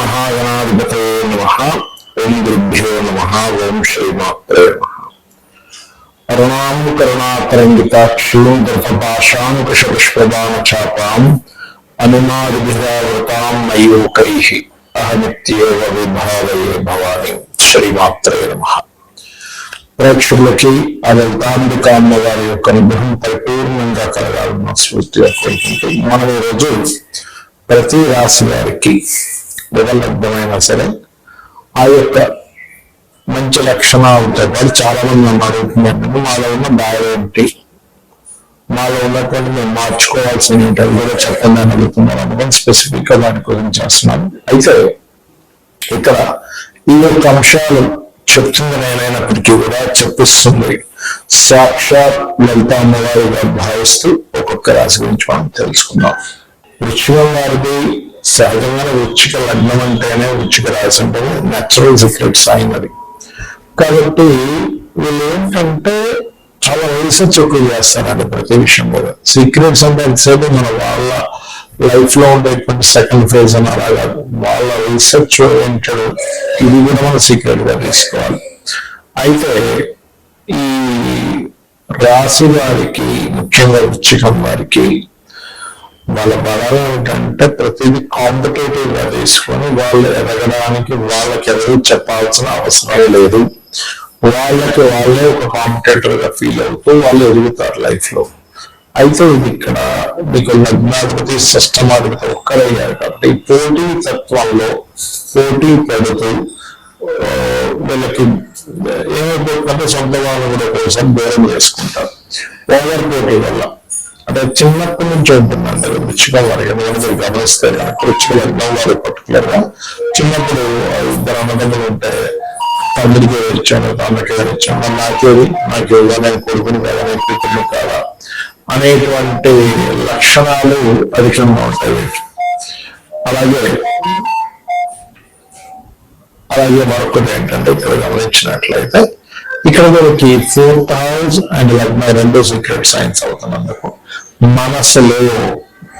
మహాగణాధిపతే నమ. ఓం గురుభ్యో నమ. ఓం శ్రీమాత్రే నమ. అరుణాం కరుణాతరంగితాక్షీం గర్భపాశాంకుశపుష్పదాన చాపాం అనుమాదిభిరావృతాం మయూకై అహమిత్యేవ విభావయే భవాని. శ్రీమాత్రే నమ. ప్రేక్షకులకి ఆ లలితాంబిక అమ్మవారి యొక్క అనుగ్రహం పరిపూర్ణంగా కలగాలని స్ఫూర్తిగా కోరుకుంటూ మనం ఈరోజు ప్రతి రాశి వారికి వివలబ్ధమైనా సరే ఆ యొక్క మంచి లక్షణాలతో పాటు చాలా మంది నన్ను మాలో ఉన్న బాధ ఏంటి? మాలో ఉన్నటువంటి మేము మార్చుకోవాల్సిన ఏంటి కూడా చెప్పండి అని అడుగుతున్నాను. అనుకుని స్పెసిఫిక్గా దాని గురించి చేస్తున్నాను. అయితే ఇక్కడ ఈ యొక్క అంశాలు చెప్తుంది నేనైనప్పటికీ కూడా చెప్పిస్తుంది. సాక్షాత్ లలిత అమ్మవారిగా భావిస్తూ ఒక్కొక్క రాశి గురించి మనం తెలుసుకుందాం. వృక్షికం వారిది సహజంగానే ఉచ్చిక లగ్నం అంటేనే ఉచ్చిక రాసి ఉంటుంది నేచురల్ సీక్రెట్ సైన్ అది. కాబట్టి వీళ్ళు ఏంటంటే చాలా రీసెర్చ్ ఎక్కువ చేస్తారండి ప్రతి విషయం కూడా. సీక్రెట్స్ అంటే ఎంతసేపు మన వాళ్ళ లైఫ్లో ఉండేటువంటి సెకండ్ ఫేజ్ అని అలాగా వాళ్ళ రీసెర్చ్ ఓరియంటెడ్ ఇది కూడా మనం సీక్రెట్గా తీసుకోవాలి. అయితే ఈ రాశి వారికి ముఖ్యంగా వృచ్చికం వారికి వాళ్ళ బలాలు ఏంటంటే ప్రతిదీ కాంపిటేటివ్గా తీసుకొని వాళ్ళు ఎదగడానికి వాళ్ళకి ఎవరు చెప్పాల్సిన అవసరం లేదు వాళ్ళకి వాళ్ళే ఒక కాంపిటేటర్గా ఫీల్ అవుతూ వాళ్ళు ఎదుగుతారు లైఫ్లో అయితే ఇది ఇక్కడ మీకు లగ్నాధిపతి సిస్టమాధిపతి ఒక్కరయ్యారు కాబట్టి పోటీ తత్వంలో పోటీ పెడుతూ వీళ్ళకి ఏమైపోతుందంటే సొంత వాళ్ళు కూడా కోసం దూరం చేసుకుంటారు ఓవర్ పోటీ వల్ల అంటే చిన్నప్పటి నుంచి ఉంటుందండి. రుచిగా వారికి ఎందుకంటే మీరు గమనిస్తే కనుక రుచిగా లగ్నం వారు చిన్నప్పుడు ఇద్దరు అన్నదమ్ములు ఉంటే తండ్రికి వచ్చాను తండ్రికి వచ్చాను నాకేది నాకు ఇవ్వాలని కొడుకుని కాదని కూతుర్ని కాదా అనేటువంటి లక్షణాలు అధికంగా ఉంటాయి అలాగే అలాగే మరొకటి ఏంటంటే ఇక్కడ గమనించినట్లయితే ఇక్కడ మనకి ఫోర్త్ హౌస్ అండ్ లగ్న రెండు సీక్రెట్ సైన్స్ అవుతున్నందుకు మనసులో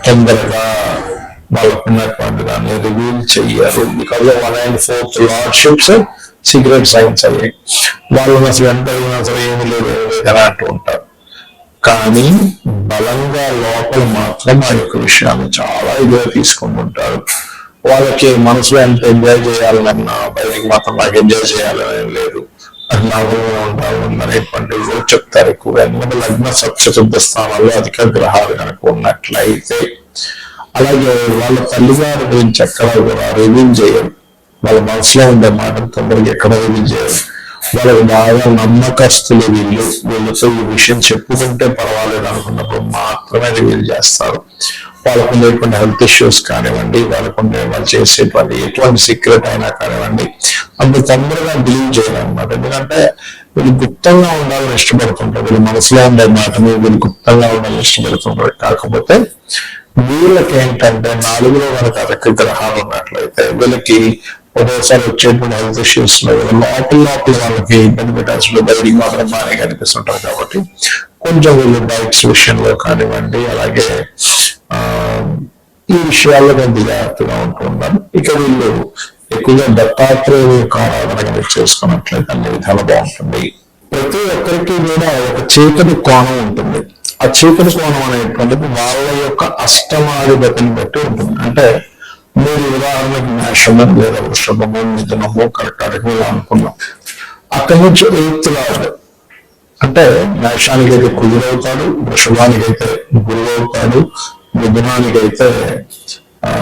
తొందరగా వాళ్ళకున్నటువంటి దాన్ని రివీల్ చెయ్యరు. Because one and fourth lordships secret science అయ్యాయి వాళ్ళు అసలు ఎంత అయినా సరే ఏమి లేదు ఏమీ అంటూ ఉంటారు. కానీ బలంగా లోపల మాత్రం ఆ యొక్క విషయాన్ని చాలా ఇదిగా తీసుకుంటుంటారు వాళ్ళకి మనసులో ఎంత ఎంజాయ్ చేయాలన్నా బయటికి మాత్రం నాకు ఎంజాయ్ చేయాలని లేదు. అది ఉంటారు మరి అనేటువంటి చెప్తారు ఎక్కువగా. ఎందుకంటే లగ్న సప్తశుద్ధ స్థానాల్లో అధిక గ్రహాలు కనుక ఉన్నట్లయితే అలాగే వాళ్ళ తల్లిగారి గురించి ఎక్కడ కూడా రివీల్ చేయరు. వాళ్ళ మనసులో ఉండే మాట తొందరగా ఎక్కడ రివీల్ చేయరు. వాళ్ళకి బాగా నమ్మకస్తులు వీళ్ళు. వీళ్ళతో ఈ విషయం చెప్పుకుంటే పర్వాలేదు అనుకున్నప్పుడు మాత్రమే వీళ్ళు చేస్తారు. వాళ్ళకు ఉండేటువంటి హెల్త్ ఇష్యూస్ కానివ్వండి వాళ్ళకు ఉండే వాళ్ళు చేసేటువంటి ఎటువంటి సీక్రెట్ అయినా కానివ్వండి అంత తొందరగా బిలీవ్ చేయాలన్నమాట ఎందుకంటే వీళ్ళు గుప్తంగా ఉండాలని ఇష్టపడుతుంటారు వీళ్ళు మనసులో ఉండే మాటని వీళ్ళు గుప్తంగా ఉండాలని ఇష్టపడుతుంటారు కాకపోతే వీళ్ళకి ఏంటంటే నాలుగులో కనుక అదొక గ్రహాలు ఉన్నట్లయితే వీళ్ళకి ఒకసారి వచ్చేటువంటి హెల్త్ ఇష్యూస్ లోపల లోపల వాళ్ళకి ఇబ్బంది పెట్టాల్సిన బయటికి మాత్రం బాగానే కనిపిస్తుంటారు కాబట్టి కొంచెం వీళ్ళు డైట్స్ విషయంలో కానివ్వండి అలాగే ఆ ఈ విషయాల్లో నేను జాగ్రత్తగా ఉంటున్నాను ఇక వీళ్ళు ఎక్కువగా దత్తాత్రేయ యొక్క ఆరాధన కనుక చేసుకున్నట్లయితే అన్ని విధాలు బాగుంటుంది. ప్రతి ఒక్కరికి కూడా ఒక చీకటి కోణం ఉంటుంది. ఆ చీకటి కోణం అనేటువంటిది వాళ్ళ యొక్క అష్టమాధిపతిని బట్టి ఉంటుంది. అంటే మీరు ఉదాహరణకి మేషము లేదా వృషభము మిథునము కర్కాటకము ఇలా అనుకున్నాం. అక్కడి నుంచి ఎయిత్ అంటే మేషానికి అయితే కుదురవుతాడు వృషభానికి అయితే గురువు అవుతాడు మిథునానికి అయితే ఆ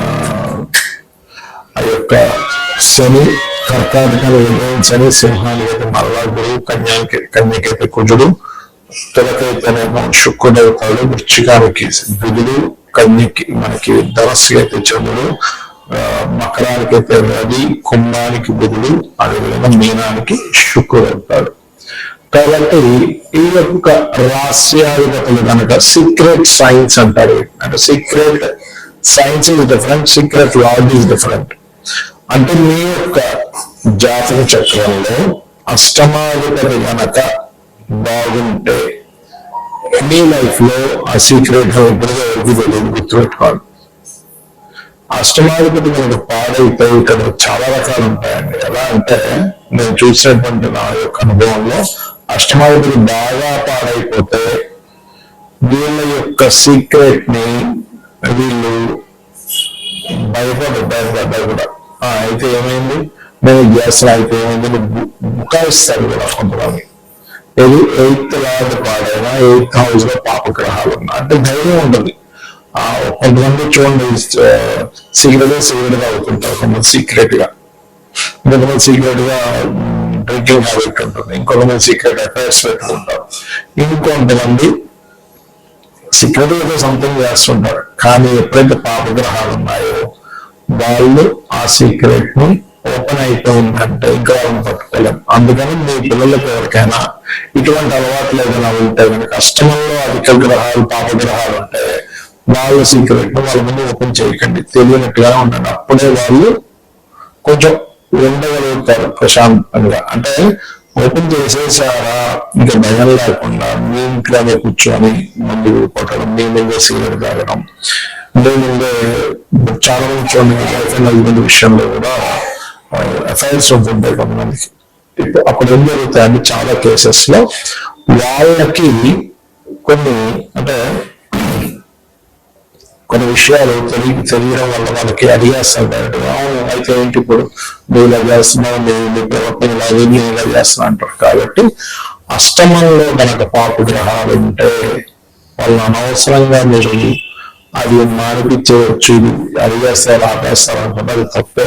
యొక్క శని కర్కాటకాలు శని సింహానికి అయితే మరలా గురువు కన్యానికి కన్యకైతే కుజుడు తులకైతేనేమో శుక్రుడు అవుతాడు వృచ్చికానికి బుధుడు కన్యకి మనకి ధనస్సుకి అయితే చంద్రుడు మకరానికి అయితే రవి కుంభానికి బుధుడు అదేవిధంగా మీనానికి శుక్రుడు అవుతాడు కాబట్టి ఈ యొక్క రహస్యాధిపతులు కనుక సీక్రెట్ సైన్స్ అంటారు. అంటే secret science is different secret lord is different అంటే మీ యొక్క జాతక చక్రంలో అష్టమాధిపతి గనక బాగుంటే మీ లైఫ్లో ఆ సీక్రెట్ ఎప్పుడుగా ఎవరికి తెలియదు గుర్తుపెట్టుకోవాలి. అష్టమాధిపతి మనకు పాడైతే ఇక్కడ చాలా రకాలు ఉంటాయండి. ఎలా అంటే నేను చూసినటువంటి నా యొక్క అనుభవంలో అష్టమాధిపతి బాగా పాడైపోతే వీళ్ళ యొక్క సీక్రెట్ని వీళ్ళు భయపడు భయపడ్డా కూడా. అయితే ఏమైంది? నేను చేస్తున్నా అయితే ఏమైంది? బుకాయిస్తారు కూడా కొంతమంది. ఏది? ఎయిత్ లార్డ్ పాడైనా ఎయిత్ హౌస్లో పాపగ్రహాలు ఉన్నా అంటే ధైర్యం ఉంటుంది ఆ కొంతమంది చూడండి సీక్రెట్గా గా అవుతుంటారు కొంతమంది సీక్రెట్గా. కొంతమంది సీక్రెట్గా డ్రింకింగ్ హ్యాబిట్ ఉంటుంది. ఇంకొంతమంది సీక్రెట్ అఫైర్స్ పెట్టుకుంటారు. ఇంకొంతమంది సీక్రెట్గా సంథింగ్ చేస్తుంటారు. కానీ ఎప్పుడైతే పాపగ్రహాలు ఉన్నాయో వాళ్ళు ఆ సీక్రెట్ని ఓపెన్ అయిపోయిందంటే ఇంకా వాళ్ళని పట్టుకోలేం అందుకని మీ పిల్లలకు ఎవరికైనా ఇటువంటి అలవాట్లు ఏదైనా ఉంటే కనుక అష్టమంలో అధిక గ్రహాలు పాపగ్రహాలు ఉంటే వాళ్ళ సీక్రెట్ వాళ్ళ ముందు ఓపెన్ చేయకండి. తెలియనట్టుగానే ఉండండి. అప్పుడే వాళ్ళు కొంచెం ఉండగలుగుతారు ప్రశాంతంగా. అంటే ఓపెన్ చేసేసారా? ఇంకా భయం లేకుండా మీ ఇంట్లోనే కూర్చొని మందు కొట్టడం మీ ముందే సిగరెట్ తాగడం మీ ముందే చాలా మంది చూడండి విషయంలో కూడా అఫైర్స్ ఉంటుంది కొంతమందికి. అప్పుడు ఏం జరుగుతాయంటే చాలా కేసెస్లో వాళ్ళకి కొన్ని అంటే కొన్ని విషయాలు తెలియ తెలియడం వల్ల వాళ్ళకి అడిగేస్తుంటారు అవును అయితే ఏంటి ఇప్పుడు? నువ్వు ఇలా చేస్తున్నావు నేను నీ ప్రవర్తన ఇలా ఉంది, నేను ఇలా చేస్తున్నా అంటారు. కాబట్టి అష్టమంలో కనుక పాపు గ్రహాలు ఉంటే వాళ్ళు అనవసరంగా మీరు అది మానిపించవచ్చు ఇది అడిగేస్తారు ఆపేస్తారు అనుకుంటే అది తప్పే.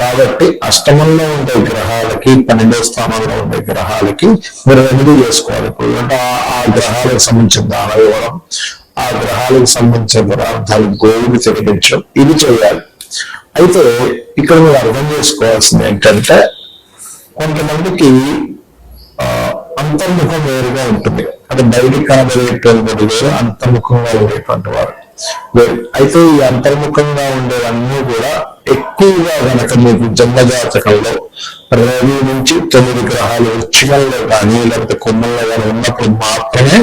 కాబట్టి అష్టమంలో ఉండే గ్రహాలకి పన్నెండో స్థానంలో ఉండే గ్రహాలకి మీరు రెమెడీ చేసుకోవాలి. ఇప్పుడు అంటే ఆ- గ్రహాలకు సంబంధించిన దాన ఇవ్వడం ఆ గ్రహాలకు సంబంధించిన పదార్థాలు గోవులు తినిపించడం ఇది చేయాలి. అయితే ఇక్కడ మీరు అర్థం చేసుకోవాల్సింది ఏంటంటే కొంతమందికి ఆ, అంతర్ముఖం వేరుగా ఉంటుంది. అంటే బయటికి కనబడేటువంటి వేరు అంతర్ముఖంగా ఉండేటువంటి వారు. అయితే ఈ అంతర్ముఖంగా ఉండేవన్నీ కూడా ఎక్కువగా గనక మీకు జన్మజాతకంలో రవి నుంచి తొమ్మిది గ్రహాలు వృచ్చికంలో కానీ లేకపోతే కుమ్మల్లో కానీ ఉన్నప్పుడు మాత్రమే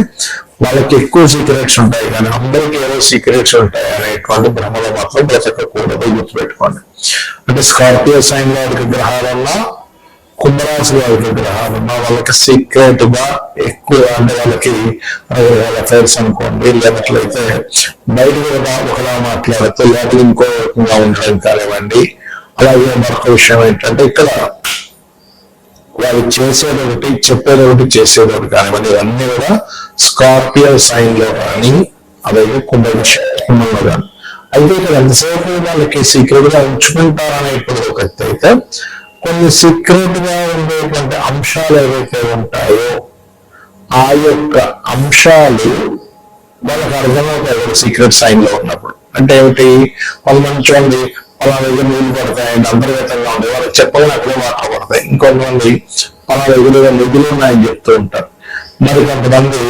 వాళ్ళకి ఎక్కువ సీక్రెట్స్ ఉంటాయి. కానీ అందరికీ ఏదో సీక్రెట్స్ ఉంటాయి. అనేటువంటి భ్రమలో మాత్రం బ్రతకకూడదు గుర్తుపెట్టుకోండి. అంటే స్కార్పియో సైన్ వారికి గ్రహాలన్నా కుంభరాశి వారికి గ్రహాలు వాళ్ళకి సీక్రెట్గా ఎక్కువ అంటే వాళ్ళకి వాళ్ళ అఫైర్స్ అనుకోండి లేనట్లయితే బయట కూడా ఒకలా మాట్లాడితే లోపల ఇంకో రకంగా ఉండడం కానివ్వండి. అలాగే మరొక విషయం ఏంటంటే ఇక్కడ వాళ్ళు చేసేది ఒకటి చెప్పేది ఒకటి చేసేది ఒకటి కానివ్వండి. ఇవన్నీ కూడా స్కార్పియో సైన్లో కానీ అలాగే కుంభ కుంభంలో కానీ. అయితే ఇక్కడ ఎంతసేపు వాళ్ళకి సీక్రెట్గా ఉంచుకుంటారనే ఇప్పుడు ఒకటి అయితే కొన్ని సీక్రెట్గా ఉండేటువంటి అంశాలు ఏవైతే ఉంటాయో ఆ యొక్క అంశాలు వాళ్ళకి అర్థమవుతాయి సీక్రెట్ సైన్లో ఉన్నప్పుడు. అంటే ఏమిటి? వాళ్ళు మంచి పలా దగ్గర నీళ్ళు పడతాయండి అంతర్గతంగా ఉంటాయి వాళ్ళకి చెప్పగానే అక్కడే వాటర్ పడతాయి ఇంకొంతమంది పలా దగ్గర నిధులు ఉన్నాయని చెప్తూ ఉంటారు. మరి కొంతమంది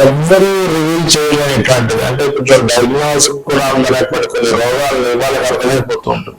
ఎవ్వరూ రివీల్ చేయలేనిటువంటిది అంటే కొంచెం డయాగ్నోస్ కూడా అందలేకపోతే కొన్ని రోగాలు వాళ్ళకి అర్థమైపోతూ ఉంటుంది.